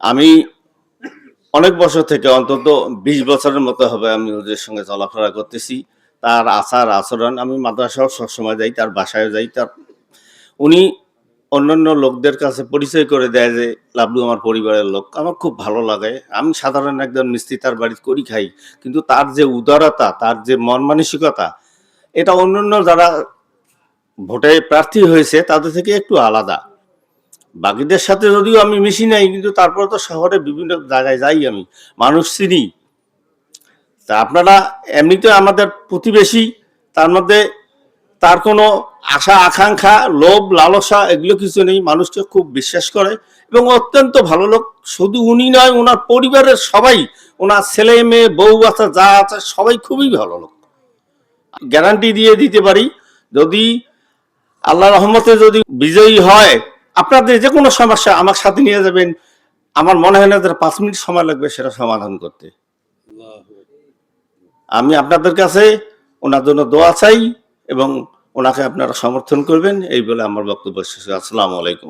আমি অনেক বছর থেকে অন্তত বিশ বছরের মতো হবে আমি ওদের সঙ্গে চলাফেরা করতেছি। তার আচার আচরণ, আমি মাদ্রাসাও সবসময় যাই, তার বাসায় যাই। তার উনি অন্যান্য লোকদের কাছে পরিচয় করে দেয় যে লাভলু আমার পরিবারের লোক, আমার খুব ভালো লাগে। আমি সাধারণ একজন মিস্ত্রি, তার বাড়িতে করি খাই। কিন্তু তার যে উদারতা, তার যে মন মানসিকতা, এটা অন্যান্য যারা ভোটে প্রার্থী হয়েছে, তাদের থেকে একটু আলাদা। বাকিদের সাথে যদিও আমি মিশি নাই, কিন্তু তারপরে তো শহরে বিভিন্ন জায়গায় যাই আমি। মানুষ চিনি। তা আপনারা এমনিতে আমাদের প্রতিবেশী, তার মধ্যে তার কোনো আশা, আকাঙ্ক্ষা, লোভ, লালসা এগুলো কিছু নেই। মানুষকে খুব বিশ্বাস করে এবং অত্যন্ত ভালো লোক। শুধু উনি নয়, ওনার পরিবারের সবাই, ওনার ছেলে, মেয়ে, বউ বাচ্চা যা আছে, সবাই খুবই ভালো লোক। গ্যারান্টি দিয়ে দিতে পারি। যদি আল্লাহ রহমতে যদি বিজয়ী হয় আপনাদের যে কোনো সমস্যা আমার সাথে নিয়ে যাবেন। আমার মনে হয় না যে পাঁচ মিনিট সময় লাগবে সেটা সমাধান করতে। আমি আপনাদের কাছে ওনার জন্য দোয়া চাই এবং ওনাকে আপনারা সমর্থন করবেন, এই বলে আমার বক্তব্য শেষ। আসসালামু আলাইকুম